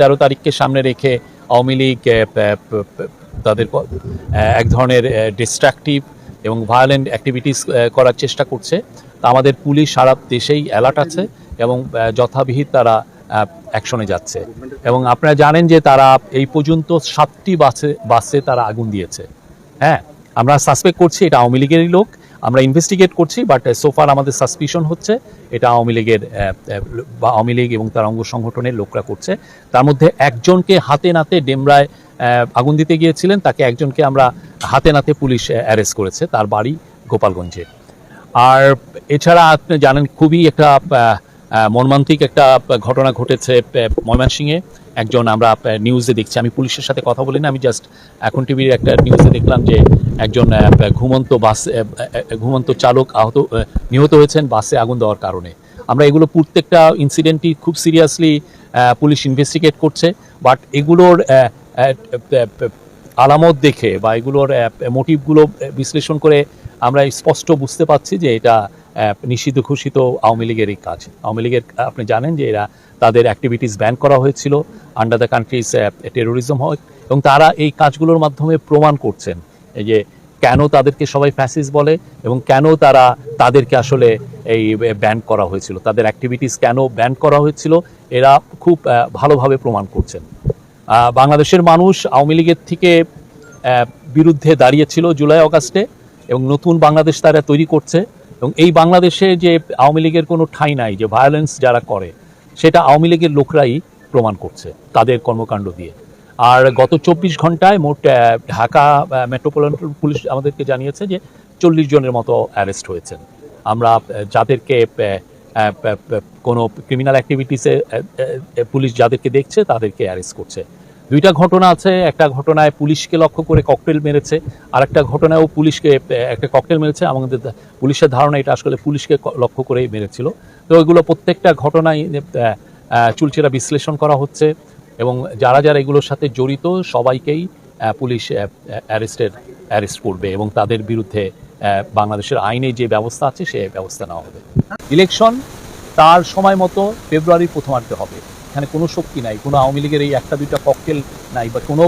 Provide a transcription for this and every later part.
তেরো তারিখকে সামনে রেখে আওয়ামী লীগ তাদের এক ধরনের ডিস্ট্রাকটিভ এবং ভায়োলেন্ট অ্যাক্টিভিটিস করার চেষ্টা করছে। তা আমাদের পুলিশ সারা দেশেই অ্যালার্ট আছে এবং যথাবিহিত তারা অ্যাকশনে যাচ্ছে। এবং আপনারা জানেন যে তারা এই পর্যন্ত সাতটি বাসে বাসে তারা আগুন দিয়েছে। হ্যাঁ আমরা সাসপেক্ট করছি এটা আওয়ামী লীগেরই লোক। আমরা ইনভেস্টিগেট করছি বাট সোফার আমাদের সাসপিশন হচ্ছে এটা আওয়ামী লীগের আহ, আহ, বা আওয়ামী লীগ এবং তার অঙ্গ সংগঠনের লোকরা করছে। তার মধ্যে একজনকে হাতে নাতে ডেমরায় আগুন দিতে গিয়েছিলেন তাকে একজনকে আমরা হাতে নাতে পুলিশ অ্যারেস্ট করেছে তার বাড়ি গোপালগঞ্জে। আর এছাড়া আপনি জানেন খুবই একটা মর্মান্তিক একটা ঘটনা ঘটেছে ময়মনসিংহে। একজন আমরা নিউজে দেখছি আমি পুলিশের সাথে কথা বলি না আমি জাস্ট এখন টিভির একটা নিউজে দেখলাম যে একজন ঘুমন্ত বাস ঘুমন্ত চালক আহত নিহত হয়েছেন বাসে আগুন দেওয়ার কারণে। আমরা এগুলো প্রত্যেকটা ইনসিডেন্টই খুব সিরিয়াসলি পুলিশ ইনভেস্টিগেট করছে বাট এগুলোর আলামত দেখে বা এগুলোর মোটিভগুলো বিশ্লেষণ করে আমরা স্পষ্ট বুঝতে পারছি যে এটা নিষিদ্ধ ঘোষিত আওয়ামী লীগেরই কাজ। আওয়ামী লীগের, আপনি জানেন যে এরা তাদের অ্যাক্টিভিটিস ব্যান করা হয়েছিল আন্ডার দ্য কান্ট্রিজ টেরোরিজম হয়, এবং তারা এই কাজগুলোর মাধ্যমে প্রমাণ করছেন। এই যে কেন তাদেরকে সবাই ফ্যাসিস বলে এবং কেন তারা তাদেরকে আসলে এই ব্যান করা হয়েছিল? তাদের অ্যাক্টিভিটিস কেন ব্যান করা হয়েছিল? এরা খুব ভালোভাবে প্রমাণ করছেন। বাংলাদেশের মানুষ আওয়ামী লীগের থেকে বিরুদ্ধে দাঁড়িয়েছিল জুলাই অগাস্টে এবং নতুন বাংলাদেশ তারা তৈরি করছে এবং এই বাংলাদেশে যে আওয়ামী লীগের কোনো ঠাঁই নাই, যে ভায়োলেন্স যারা করে, সেটা আওয়ামী লীগের লোকরাই প্রমাণ করছে, তাদের কর্মকাণ্ড দিয়ে। আর গত চব্বিশ ঘন্টায় মোট ঢাকা মেট্রোপলিটন পুলিশ আমাদেরকে জানিয়েছে যে চল্লিশ জনের মতো অ্যারেস্ট হয়েছেন। আমরা যাদেরকে কোনো ক্রিমিনাল অ্যাক্টিভিটিসে পুলিশ যাদেরকে দেখছে তাদেরকে অ্যারেস্ট করছে। দুইটা ঘটনা আছে, একটা ঘটনায় পুলিশকে লক্ষ্য করে ককটেল মেরেছে আর একটা ঘটনায়ও পুলিশকে একটা ককটেল মেরেছে। আমাদের পুলিশের ধারণা এটা আসলে পুলিশকে লক্ষ্য করেই মেরেছিল। তো ওইগুলো প্রত্যেকটা ঘটনায় চুলচেরা বিশ্লেষণ করা হচ্ছে। এবং যারা যারা এগুলোর সাথে জড়িত সবাইকেই পুলিশ অ্যারেস্টের, অ্যারেস্ট করবে এবং তাদের বিরুদ্ধে বাংলাদেশের আইনে যে ব্যবস্থা আছে সে ব্যবস্থা নেওয়া হবে। ইলেকশন তার সময় মতো ফেব্রুয়ারির প্রথমার্ধে হবে। এখানে কোনো শক্তি নাই, কোনো আওয়ামী লীগের এই একটা, দুইটা ককটেল নাই বা কোনো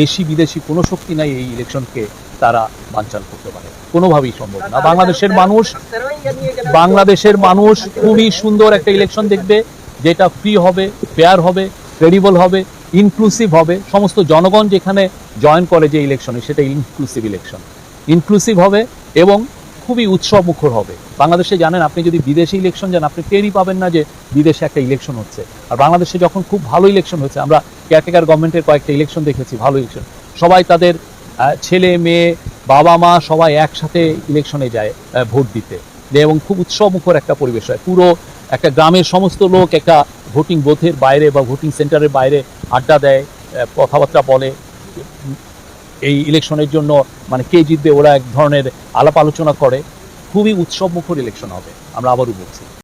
দেশি, বিদেশি কোনো শক্তি নাই এই ইলেকশনকে তারা বানচাল করতে পারে। কোনোভাবেই সম্ভব না। বাংলাদেশের মানুষ বাংলাদেশের মানুষ খুবই সুন্দর একটা ইলেকশন দেখবে, যেটা ফ্রি হবে ফেয়ার হবে ক্রেডিবল হবে ইনক্লুসিভ হবে। সমস্ত জনগণ যেখানে জয়েন করে যে ইলেকশনে সেটা ইনক্লুসিভ ইলেকশন ইনক্লুসিভ হবে এবং খুবই উৎসব মুখর হবে। বাংলাদেশে জানেন, আপনি যদি বিদেশে ইলেকশন যান, আপনি টেরই পাবেন না যে বিদেশে একটা ইলেকশন হচ্ছে। আর বাংলাদেশে যখন খুব ভালো ইলেকশন হচ্ছে আমরা কেয়ারটেকার গভর্নমেন্টের কয়েকটা ইলেকশন দেখেছি, ভালো ইলেকশন সবাই তাদের ছেলে, মেয়ে, বাবা, মা সবাই একসাথে ইলেকশনে যায় ভোট দিতে। এবং খুব উৎসব মুখর একটা পরিবেশ হয়। পুরো একটা গ্রামের সমস্ত লোক একটা ভোটিং বোথের বাইরে বা ভোটিং সেন্টারের বাইরে আড্ডা দেয় কথাবার্তা বলে। এই ইলেকশনের জন্য মানে কে জিতবে ওরা এক ধরনের আলাপ আলোচনা করে। খুবই উৎসবমুখর ইলেকশন হবে, আমরা আবারও বলছি।